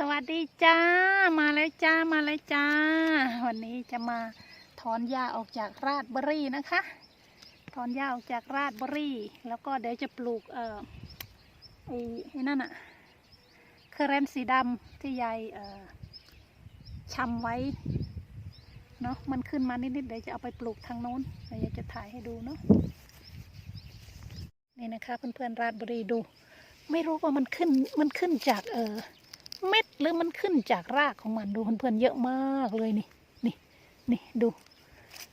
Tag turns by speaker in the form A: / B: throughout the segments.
A: สวัสดีจ้า มาแล้วจ้า มาแล้วจ้า วันนี้จะมาถอนหญ้าออกจากราดเบอรี่นะคะ ถอนหญ้าออกจากราดเบอรี่ แล้วก็เดี๋ยวจะปลูกเอ่อไอ้ไอ้นั่นอะเคร์เรนสีดำที่ยายเอ่อชำไว้เนาะ มันขึ้นมานิดๆเดี๋ยวจะเอาไปปลูกทางโน้นเดี๋ยวจะถ่ายให้ดูเนาะ นี่นะคะเพื่อนๆราดเบอรี่ดู ไม่รู้ว่ามันขึ้น มันขึ้นจากเออ เม็ดหรือมันขึ้นจากรากของมันดูเพื่อนๆเยอะมากเลยนี่นี่นี่ดู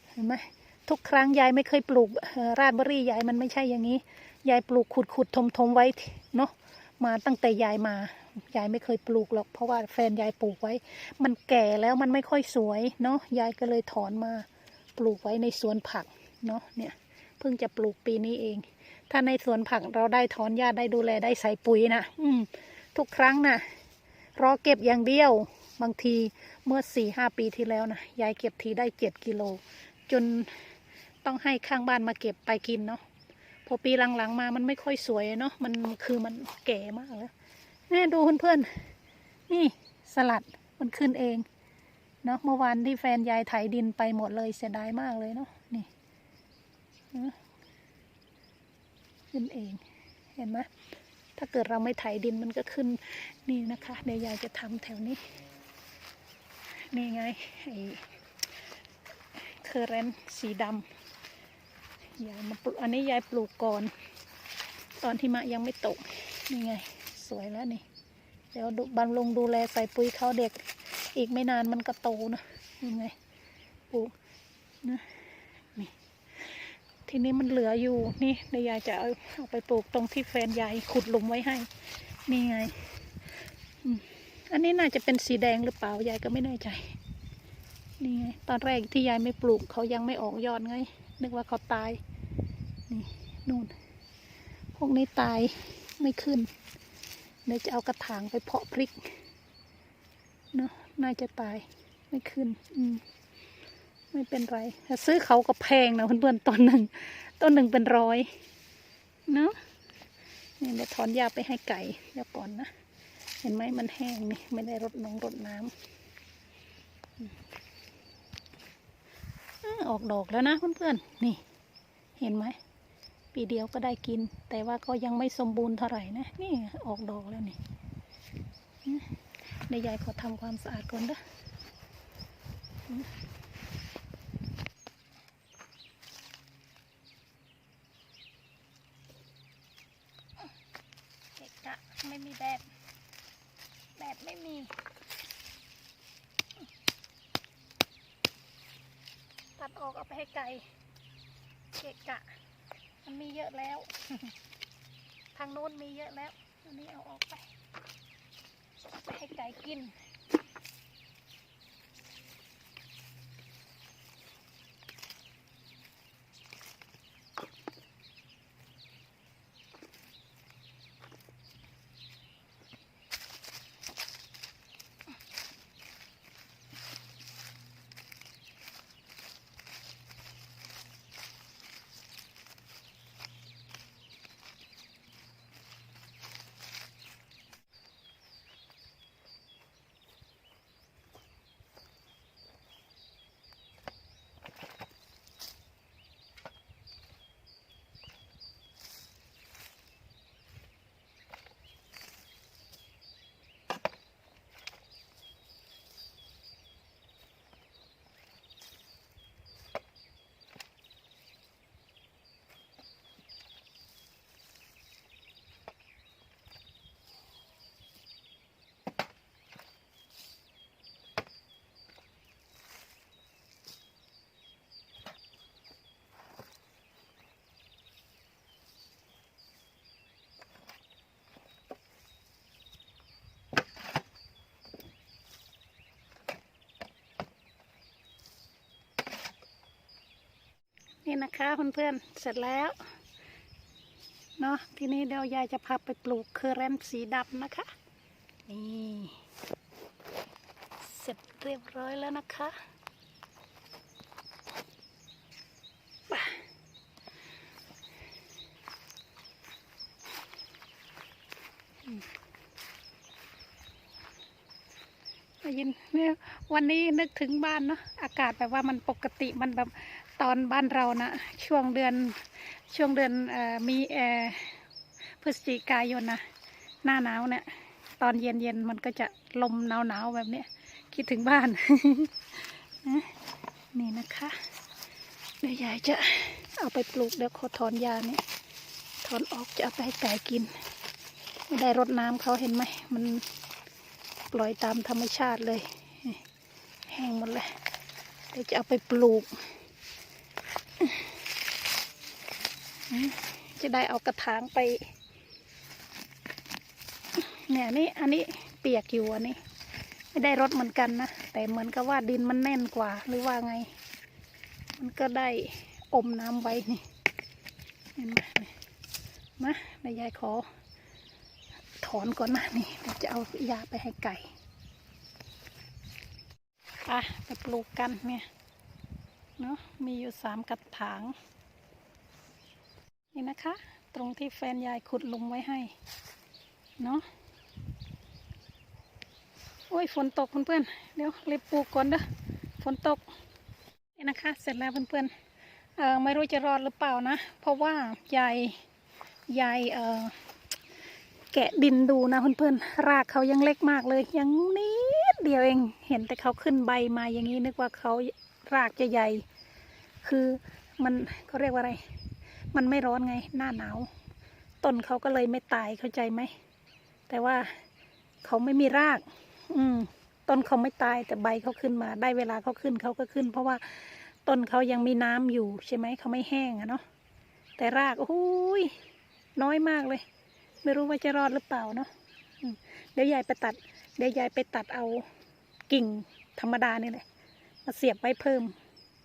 A: เห็นไหมทุกครั้งยายไม่เคยปลูกราดเบอรี่ยายมันไม่ใช่อย่างนี้ ยายปลูกขุดขุดทมทมไว้เนาะมาตั้งแต่ยายมายายไม่เคยปลูกหรอกเพราะว่าแฟนยายปลูกไว้ มันแก่แล้วมันไม่ค่อยสวยเนาะยายก็เลยถอนมาปลูกไว้ในสวนผักเนาะเนี่ยเพิ่งจะปลูกปีนี้เอง ถ้าในสวนผักเราได้ถอนหญ้าได้ดูแลได้ใส่ปุ๋ยนะอืมทุกครั้งนะ รอเก็บอย่างเดียว บางทีเมื่อสี่ห้าปีที่แล้วนะยายเก็บทีได้เจ็ดกิโล จนต้องให้ข้างบ้านมาเก็บไปกินเนาะพอปีหลังๆมามันไม่ค่อยสวยเนาะมันคือมันแก่มากแล้วนี่ดูเพื่อนๆนี่สลัดมันขึ้นเองเนาะเมื่อวานที่แฟนยายไถดินไปหมดเลยเสียดายมากเลยเนาะนี่ขึ้นเองเห็นไหม ถ้าเกิดเราไม่ไถดินมันก็ขึ้นนี่นะคะเดี๋ยวยายจะทำแถวนี้ นี่ไงไอ้เคอร์เรนสีดำยายมาปลูกอันนี้ยายปลูกก่อน ตอนที่มะยังไม่ตก นี่ไง สวยแล้วนี่ เดี๋ยวดูบำรุงดูแลใส่ปุ๋ยเขาเด็ก อีกไม่นานมันก็โตนะนี่ไงปลูกนะ ทีนี้มันเหลืออยู่นี่เดี๋ยวยายจะเอาเอาไปปลูกตรงที่แฟนยายขุดหลุมไว้ให้ นี่ไงอันนี้น่าจะเป็นสีแดงหรือเปล่ายายก็ไม่แน่ใจ นี่ไงตอนแรกที่ยายไม่ปลูกเขายังไม่ออกยอดไง นึกว่าเขาตาย นี่นู่น พวกนี้ตายไม่ขึ้นเดี๋ยวจะเอากระถางไปเพาะพริก เนาะน่าจะตายไม่ขึ้น อืม ไม่เป็นไรซื้อเขาก็แพงนะเพื่อนๆต้นหนึ่งต้นหนึ่งเป็นร้อยเนาะนี่เดี๋ยวถอนหญ้าไปให้ไก่เดี๋ยวก่อนนะเห็นไหมมันแห้งนี่ไม่ได้รดน้องรดน้ำออกดอกแล้วนะเพื่อนๆนี่ เห็นไหมปีเดียวก็ได้กิน แต่ว่าก็ยังไม่สมบูรณ์เท่าไหร่นะนี่ออกดอกแล้วนี่นี่ยวยายขอทำความสะอาดก่อนเด้อ เกะกะไม่มีแดดแดดไม่มี ตัดออกเอาไปให้ไก่เกะกะ มันมีเยอะแล้ว ทางโน้นมีเยอะแล้วอันนี้เอาออกไปไปให้ไก่กิน นี่นะคะเพื่อนๆเสร็จแล้วเนาะทีนี้เดี๋ยวยายจะพาไปปลูกเคอร์เรนต์สีดำนะคะนี่เสร็จเรียบร้อยแล้วนะคะไปอืมได้ยินเนี่ยวันนี้นึกถึงบ้านเนาะอากาศแบบว่ามันปกติมันแบบ ตอนบ้านเรานะ ช่วงเดือนช่วงเดือนอมีเอ่อพฤศจิกายนนะหน้าหนาวเนี่ยตอนเย็นเย็นมันก็จะลมหนาวหนาวแบบเนี้ยคิดถึงบ้านนะนี่นะคะเดี๋ยวยายจะเอาไปปลูกเดี๋ยวขอถอนยาเนี่ยถอนออกจะเอาไปให้ไก่กิน ไม่ได้รดน้ำเขาเห็นไหมมันปล่อยตามธรรมชาติเลย แห้งหมดเลยเดี๋ยวจะเอาไปปลูก จะได้เอากระถางไป เนี่ยนี่อันนี้เปียกอยู่อันนี้ ไม่ได้รดเหมือนกันนะ แต่เหมือนกับว่าดินมันแน่นกว่า หรือว่าไง มันก็ได้อมน้ำไว้นี่เห็นไหมมาเดี๋ยายขอ ถอนก่อนนะนี่เดี๋ยวจะเอายาไปให้ไก่ไปไปปลูกกันเนี่ย เนาะมีอยู่สามกระถาง นี่นะคะ ตรงที่แฟนยายขุดลุมไว้ให้ เนาะโอ้ยฝนตกเพื่อนๆเดี๋ยวรีบปลูกก่อนเด้อฝนตกนี่นะคะ เสร็จแล้วเพื่อนๆเออไม่รู้จะรอดหรือเปล่านะ เพราะว่ายายยายเออแกะดินดูนะเพื่อนๆรากเขายังเล็กมากเลย ยังนิดเดียวเองเห็นแต่เขาขึ้นใบมาอย่างนี้นึกว่าเขา รากจะใหญ่ คือมันเขาเรียกว่าอะไร มันไม่ร้อนไง หน้าหนาว ต้นเขาก็เลยไม่ตายเข้าใจไหม แต่ว่าเขาไม่มีราก อืม ต้นเขาไม่ตายแต่ใบเขาขึ้นมา ได้เวลาเขาขึ้นเขาก็ขึ้น เพราะว่าต้นเขายังมีน้ำอยู่ใช่ไหมเขาไม่แห้งอะเนาะ แต่รากโอ้ยน้อยมากเลย ไม่รู้ว่าจะรอดหรือเปล่าเนาะเดี๋ยวยายไปตัด เดี๋ยวยายไปตัดเอากิ่งธรรมดานี่แหละ มาเสียบไว้เพิ่ม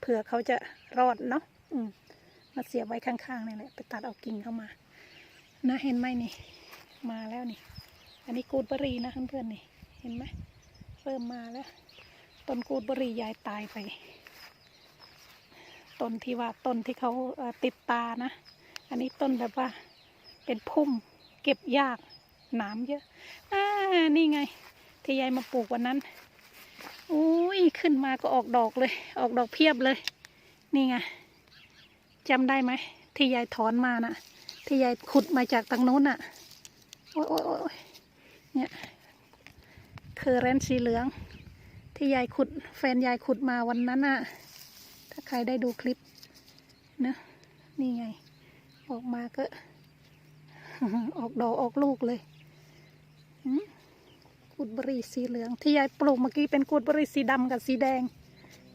A: เผื่อเขาจะรอดเนาะอืมมาเสียบไว้ข้างๆนี่แหละไปตัดเอากิ่งเข้ามานะเห็นไหมนี่ มาแล้วนี่ อันนี้กูดบรีนะเพื่อนๆนี่ เห็นไหมเริ่มมาแล้ว ต้นกูดบรียายตายไป ต้นที่ว่าต้นที่เขาติดตานะ อันนี้ต้นแบบว่าเป็นพุ่มเก็บยากหนามเยอะอ่านี่ไง ที่ยายมาปลูกวันนั้น อุ้ยขึ้นมาก็ออกดอกเลย ออกดอกเพียบเลย นี่ไงจำได้ไหมที่ยายถอนมาน่ะ ที่ยายขุดมาจากทางโน้นน่ะโอ้ยโอ้ยโอ้ยเนี่ยคือเรนสีเหลือง ที่ยายขุด แฟนยายขุดมาวันนั้นน่ะ ถ้าใครได้ดูคลิปนะนี่ไง ออกมาก็ ออกดอกออกลูกเลยหืม กูดบรีสีเหลือง ที่ยายปลูกเมื่อกี้เป็นกูดบรีสีดำกับสีแดง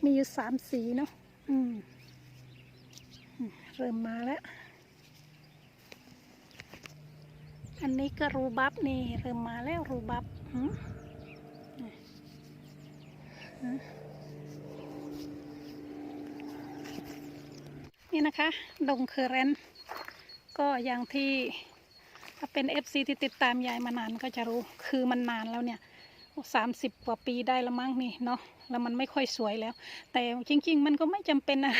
A: มีอยู่สามสีเนาะอืมเริ่มมาแล้ว อันนี้ก็รูบับนี่ เริ่มมาแล้วรูบับหืมนี่นะคะ ดงเคอร์เรนก็อย่างที่ ถ้าเป็น FC ที่ติดตามยายมานานก็จะรู้คือมันนานแล้วเนี่ยสามสิบกว่าปีได้ล้วมั้งนี่เนาะแล้วมันไม่ค่อยสวยแล้ว แต่จริง ๆ มันก็ไม่จำเป็นนะ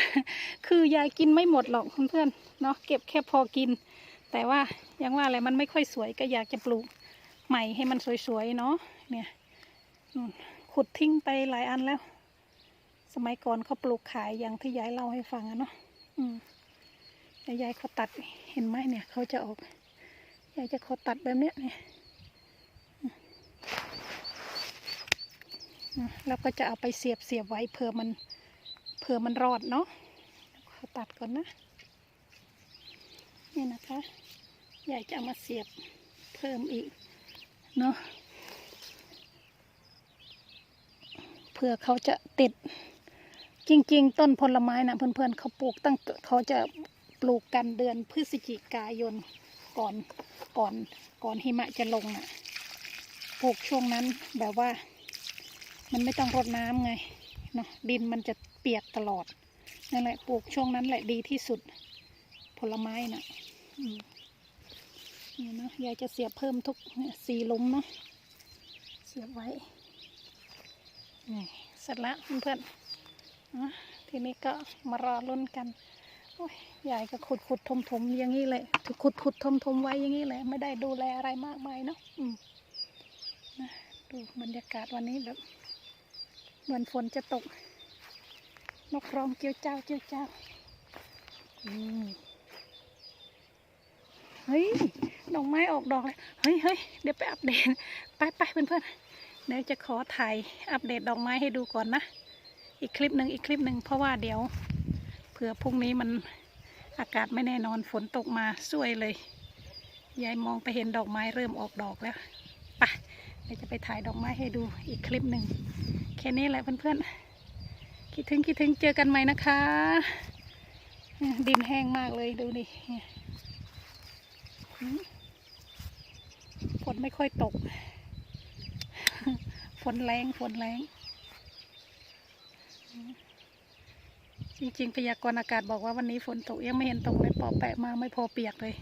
A: คือยายกินไม่หมดหรอกเพื่อนๆเนาะเก็บแค่พอกิน แต่ว่ายังว่าอะไรมันไม่ค่อยสวยก็อยากจะปลูกใหม่ให้มันสวยๆเนาะเนี่ยขุดทิ้งไปหลายอันแล้ว สมัยก่อนเขาปลูกขายอย่างที่ยายเล่าให้ฟังอะเนาะอืมยายเขาตัดเห็นไหมเนี่ยเขาจะออก อยายจะเขาตัดแบบเนี้ยเนี่แล้วก็จะเอาไปเสียบเสียบไว้เผื่อมันเผื่อมันรอดเนาะเขาตัดก่อนนะนี่นะคะยายจะเอามาเสียบเพิ่มอีกเนาะเผื่อเขาจะติด จริง ๆ ต้นผลไม้นะเพื่อนๆเขาปลูกตั้งเขาจะปลูกกันเดือนพฤศจิกายนก่อน ก่อนก่อนหิมะจะลงน่ะปลูกช่วงนั้นแบบว่า มันไม่ต้องรดน้ำไงเนาะดินมันจะเปียกตลอดนั่นแหละปลูกช่วงนั้นแหละดีที่สุด ผลไม้น่ะนี่เนาะยายจะเสียบเพิ่มทุกเนี่ยสี่ลุมเนาะเสียบไว้นี่เสร็จแล้วเพื่อนๆอะทีนี้ก็มารอลุ้นกัน ยายก็ขุดขุดทมทมอย่างนี้เลยขุดขุดทมทมไว้อย่างนี้เลย ไม่ได้ดูแลอะไรมากมายเนาะอืมนะดูบรรยากาศวันนี้แบบเหมือนฝนจะตก นกร้องเจียวเจ้าเจียวเจ้าอืมเฮ้ยดอกไม้ออกดอกเลยเฮ้ยเฮ้ยเดี๋ยวไปอัปเดตไปไปเพื่อนเพื่อนๆเดี๋ยวจะขอถ่ายอัปเดตดอกไม้ให้ดูก่อนนะ อีกคลิปหนึ่งอีกคลิปหนึ่งเพราะว่าเดี๋ยว ผื่อพรุ่งนี้มันอากาศไม่แน่นอนฝนตกมาสวยเลย ยายมองไปเห็นดอกไม้เริ่มออกดอกแล้วไปเดี๋ยวจะไปถ่ายดอกไม้ให้ดูอีกคลิปหนึ่งแค่นี้แหละเพื่อนๆ คิดถึงคิดถึงเจอกันใหม่นะคะ ดินแห้งมากเลยดูดิเนี่ฝนไม่ค่อยตก ฝนแรงฝนแรงอืม จริงๆพยากรณ์อากาศบอกว่าวันนี้ฝนตกยังไม่เห็นตกเลยปอแปะมาไม่พอเปียกเลย